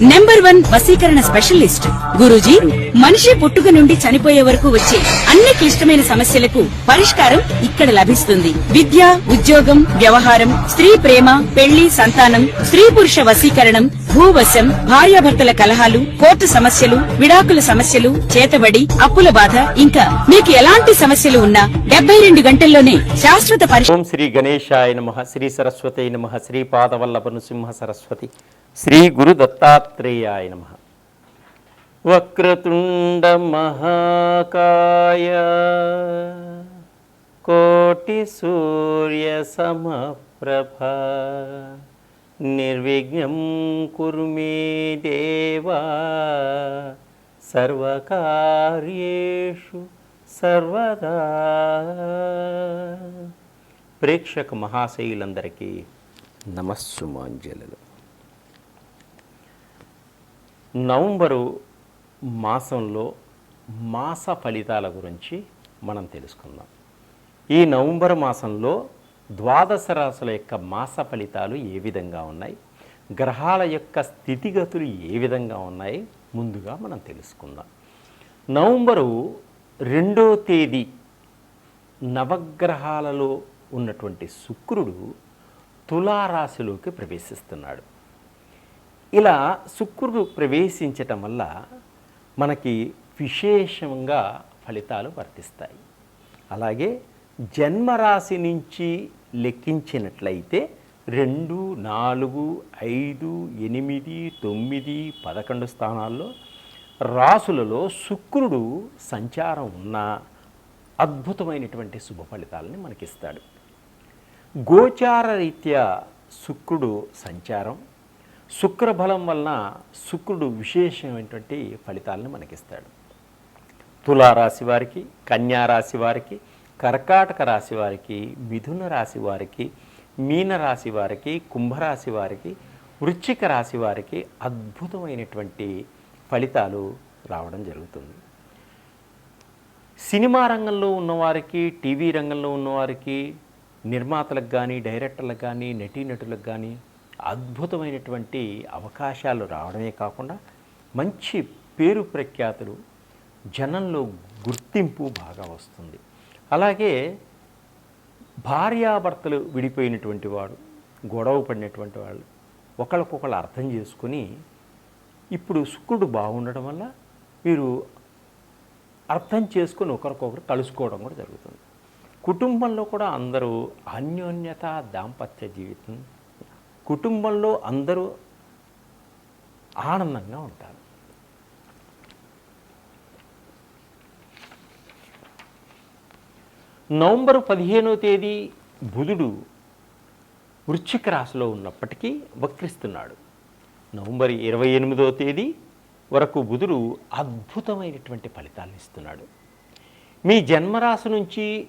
Number one వసీకరణ specialist. Guruji మనిషి పుట్టుక నుండి చనిపోయే వరకు వచ్చే అన్ని క్లిష్టమైన సమస్యలకు పరిష్కారం ఇక్కడ లభిస్తుంది. విద్య ఉద్యోగం వ్యవహారం స్త్రీ ప్రేమ పెళ్ళి సంతానం స్త్రీ పురుష వసీకరణం భూవశం భార్యాభర్తల కలహాలు కోర్టు సమస్యలు విడాకుల సమస్యలు చేతబడి అప్పుల బాధ ఇంకా మీకు ఎలాంటి సమస్యలు ఉన్నా డెబ్బై రెండు గంటల్లోనే శాశ్వత పరిష్కారం శ్రీ గణేశాయ నమ శ్రీ సరస్వతి నమ శ్రీ పాదవల్లభ నృసింహ సరస్వతి. శ్రీ గురు దత్తాత్రేయాయ నమ. వక్రతుండ మహాకాయ కోటి సూర్య సమప్రభ నిర్విఘ్నం కురు మే దేవా సర్వకార్యేషు సర్వదా. ప్రేక్షక మహాశైలందరికీ నమస్సుమాంజలు నవంబరు మాసంలో మాస ఫలితాల గురించి మనం తెలుసుకుందాం. ఈ నవంబర్ మాసంలో ద్వాదశ రాశుల యొక్క మాస ఫలితాలు ఏ విధంగా ఉన్నాయి? గ్రహాల యొక్క స్థితిగతులు ఏ విధంగా ఉన్నాయి? ముందుగా మనం తెలుసుకుందాం. నవంబరు రెండో తేదీ నవగ్రహాలలో ఉన్నటువంటి శుక్రుడు తులారాశిలోకి ప్రవేశిస్తున్నాడు. ఇలా శుక్రుడు ప్రవేశించటం వల్ల మనకి విశేషంగా ఫలితాలు వర్తిస్తాయి. అలాగే జన్మరాశి నుంచి లెక్కించినట్లయితే రెండు నాలుగు ఐదు ఎనిమిది తొమ్మిది పదకొండు స్థానాల్లో రాసులలో శుక్రుడు సంచారం ఉన్న అద్భుతమైనటువంటి శుభ ఫలితాలని మనకిస్తాడు. గోచార రీత్యా శుక్రుడు సంచారం శుక్రబలం వలన శుక్రుడు విశేషమైనటువంటి ఫలితాలను మనకిస్తాడు. తులారాశి వారికి కన్యా రాశి వారికి కర్కాటక రాశి వారికి మిథున రాశి వారికి మీన రాశి వారికి కుంభరాశి వారికి వృశ్చిక రాశి వారికి అద్భుతమైనటువంటి ఫలితాలు రావడం జరుగుతుంది. సినిమా రంగంలో ఉన్నవారికి టీవీ రంగంలో ఉన్నవారికి నిర్మాతలకు కానీ డైరెక్టర్లకు కానీ నటీనటులకు కానీ అద్భుతమైనటువంటి అవకాశాలు రావడమే కాకుండా మంచి పేరు ప్రఖ్యాతులు జనంలో గుర్తింపు బాగా వస్తుంది. అలాగే భార్యాభర్తలు విడిపోయినటువంటి వాడు గొడవ పడినటువంటి వాళ్ళు ఒకళ్ళకొకళ్ళు అర్థం చేసుకుని ఇప్పుడు శుక్రుడు బాగుండడం వల్ల మీరు అర్థం చేసుకొని ఒకరికొకరు కలుసుకోవడం కూడా జరుగుతుంది. కుటుంబంలో కూడా అందరూ అన్యోన్యత దాంపత్య జీవితం కుటుంబంలో అందరూ ఆనందంగా ఉంటారు. నవంబర్ పదిహేనో తేదీ బుధుడు వృశ్చిక రాశిలో ఉన్నప్పటికీ వక్రిస్తున్నాడు. నవంబర్ ఇరవై ఎనిమిదో తేదీ వరకు బుధుడు అద్భుతమైనటువంటి ఫలితాలను ఇస్తున్నాడు. మీ జన్మరాశి నుంచి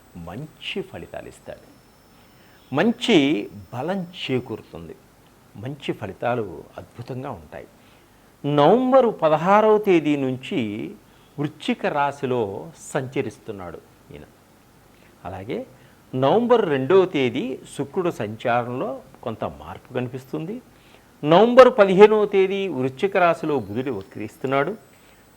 మంచి ఫలితాలు ఇస్తాడు. మంచి బలం చేకూరుతుంది. మంచి ఫలితాలు అద్భుతంగా ఉంటాయి. నవంబరు పదహారవ తేదీ నుంచి వృశ్చిక రాశిలో సంచరిస్తున్నాడు ఈయన. అలాగే నవంబర్ రెండవ తేదీ శుక్రుడు సంచారంలో కొంత మార్పు కనిపిస్తుంది. నవంబర్ పదిహేనవ తేదీ వృశ్చిక రాశిలో బుధుడు వక్రిస్తున్నాడు.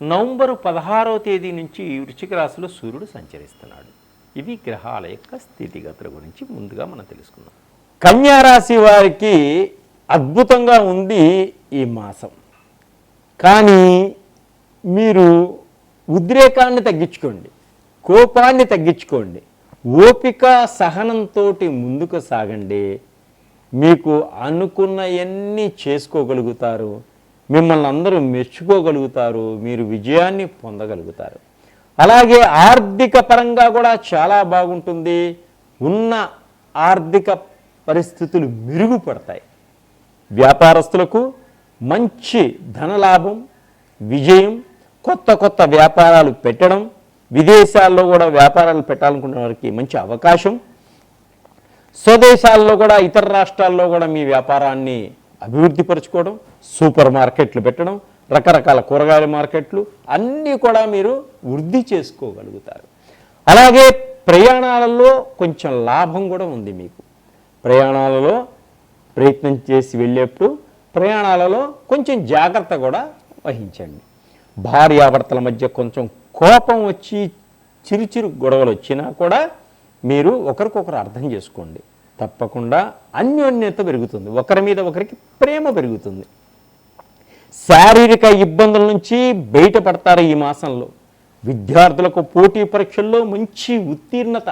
నవంబరు పదహారవ తేదీ నుంచి వృశ్చిక రాశిలో సూర్యుడు సంచరిస్తున్నాడు. ఇవి గ్రహాల యొక్క స్థితిగతుల గురించి ముందుగా మనం తెలుసుకుందాం. కన్యారాశి వారికి అద్భుతంగా ఉంది ఈ మాసం. కానీ మీరు ఉద్రేకాన్ని తగ్గించుకోండి కోపాన్ని తగ్గించుకోండి ఓపిక సహనంతో ముందుకు సాగండి. మీకు అనుకున్నవన్నీ చేసుకోగలుగుతారు మిమ్మల్ని అందరూ మెచ్చుకోగలుగుతారు మీరు విజయాన్ని పొందగలుగుతారు. అలాగే ఆర్థిక పరంగా కూడా చాలా బాగుంటుంది. ఉన్న ఆర్థిక పరిస్థితులు మెరుగుపడతాయి. వ్యాపారస్తులకు మంచి ధనలాభం విజయం కొత్త కొత్త వ్యాపారాలు పెట్టడం విదేశాల్లో కూడా వ్యాపారాలు పెట్టాలనుకునే వారికి మంచి అవకాశం. స్వదేశాల్లో కూడా ఇతర రాష్ట్రాల్లో కూడా మీ వ్యాపారాన్ని అభివృద్ధి పరచుకోవడం సూపర్ మార్కెట్లు పెట్టడం రకరకాల కూరగాయల మార్కెట్లు అన్నీ కూడా మీరు వృద్ధి చేసుకోగలుగుతారు. అలాగే ప్రయాణాలలో కొంచెం లాభం కూడా ఉంది మీకు. ప్రయాణాలలో ప్రయత్నం చేసి వెళ్ళేప్పుడు ప్రయాణాలలో కొంచెం జాగ్రత్త కూడా వహించండి. భార్యాభర్తల మధ్య కొంచెం కోపం వచ్చి చిరుచిరు గొడవలు వచ్చినా కూడా మీరు ఒకరికొకరు అర్థం చేసుకోండి. తప్పకుండా అన్యోన్యత పెరుగుతుంది. ఒకరి మీద ఒకరికి ప్రేమ పెరుగుతుంది. శారీరక ఇబ్బందుల నుంచి బయటపడతారు ఈ మాసంలో. విద్యార్థులకు పోటీ పరీక్షల్లో మంచి ఉత్తీర్ణత.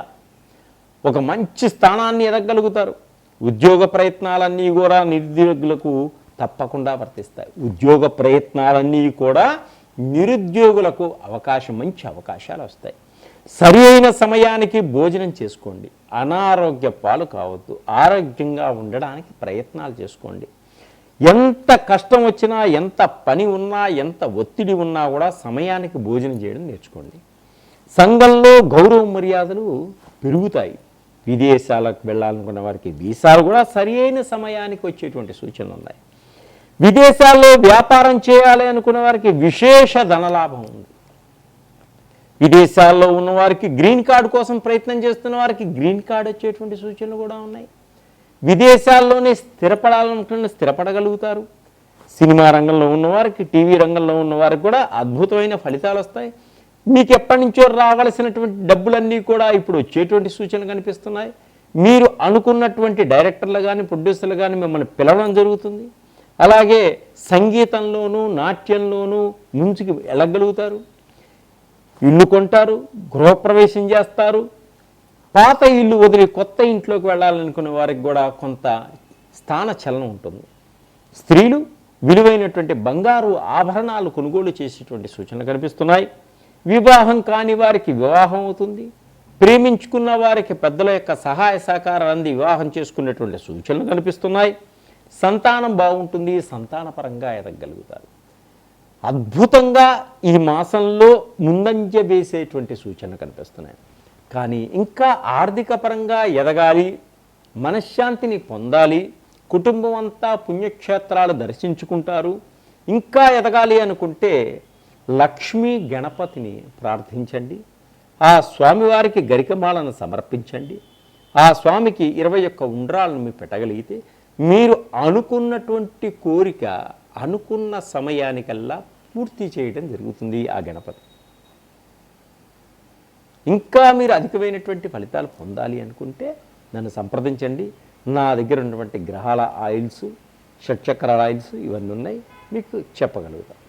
ఒక మంచి స్థానాన్ని ఎదగలుగుతారు. ఉద్యోగ ప్రయత్నాలన్నీ కూడా నిరుద్యోగులకు తప్పకుండా వర్తిస్తాయి. ఉద్యోగ ప్రయత్నాలన్నీ కూడా నిరుద్యోగులకు అవకాశం మంచి అవకాశాలు వస్తాయి. సరి అయిన సమయానికి భోజనం చేసుకోండి. అనారోగ్య పాలు కావద్దు. ఆరోగ్యంగా ఉండడానికి ప్రయత్నాలు చేసుకోండి. ఎంత కష్టం వచ్చినా ఎంత పని ఉన్నా ఎంత ఒత్తిడి ఉన్నా కూడా సమయానికి భోజనం చేయడం నేర్చుకోండి. సంఘంలో గౌరవ మర్యాదలు పెరుగుతాయి. విదేశాలకు వెళ్ళాలనుకున్న వారికి వీసాలు కూడా సరైన సమయానికి వచ్చేటువంటి సూచనలు ఉన్నాయి. విదేశాల్లో వ్యాపారం చేయాలి అనుకున్న వారికి విశేష ధనలాభం ఉంది. విదేశాల్లో ఉన్నవారికి గ్రీన్ కార్డు కోసం ప్రయత్నం చేస్తున్న వారికి గ్రీన్ కార్డు వచ్చేటువంటి సూచనలు కూడా ఉన్నాయి. విదేశాల్లోనే స్థిరపడాలనుకున్న స్థిరపడగలుగుతారు. సినిమా రంగంలో ఉన్నవారికి టీవీ రంగంలో ఉన్నవారికి కూడా అద్భుతమైన ఫలితాలు వస్తాయి. మీకు ఎప్పటి నుంచో రావాల్సినటువంటి డబ్బులన్నీ కూడా ఇప్పుడు వచ్చేటువంటి సూచనలు కనిపిస్తున్నాయి. మీరు అనుకున్నటువంటి డైరెక్టర్లు కానీ ప్రొడ్యూసర్లు కానీ మిమ్మల్ని పిలవడం జరుగుతుంది. అలాగే సంగీతంలోనూ నాట్యంలోనూ ముందుకు వెళ్ళగలుగుతారు. ఇల్లు కొంటారు గృహప్రవేశం చేస్తారు. పాత ఇల్లు వదిలి కొత్త ఇంట్లోకి వెళ్ళాలనుకునే వారికి కూడా కొంత స్థాన చలనం ఉంటుంది. స్త్రీలు విలువైనటువంటి బంగారు ఆభరణాలు కొనుగోలు చేసేటువంటి సూచనలు కనిపిస్తున్నాయి. వివాహం కాని వారికి వివాహం అవుతుంది. ప్రేమించుకున్న వారికి పెద్దల యొక్క సహాయ సహకారాలు అంది వివాహం చేసుకునేటువంటి సూచనలు కనిపిస్తున్నాయి. సంతానం బాగుంటుంది సంతానపరంగా ఎదగలుగుతారు. అద్భుతంగా ఈ మాసంలో ముందంజ వేసేటువంటి సూచనలు కనిపిస్తున్నాయి. కానీ ఇంకా ఆర్థిక పరంగా ఎదగాలి మనశ్శాంతిని పొందాలి కుటుంబం అంతా పుణ్యక్షేత్రాలు దర్శించుకుంటారు ఇంకా ఎదగాలి అనుకుంటే లక్ష్మీ గణపతిని ప్రార్థించండి ఆ స్వామివారికి గరికమాలను సమర్పించండి ఆ స్వామికి ఇరవై ఒక్క ఉండ్రాలను మీరు పెట్టగలిగితే మీరు అనుకున్నటువంటి కోరిక అనుకున్న సమయానికల్లా పూర్తి చేయడం జరుగుతుంది ఆ గణపతి. ఇంకా మీరు అధికమైనటువంటి ఫలితాలు పొందాలి అనుకుంటే నన్ను సంప్రదించండి. నా దగ్గర ఉన్నటువంటి గ్రహాల ఆయిల్స్ షట్చక్రాల ఆయిల్స్ ఇవన్నీ ఉన్నాయి. మీకు చెప్పగలుగుతాను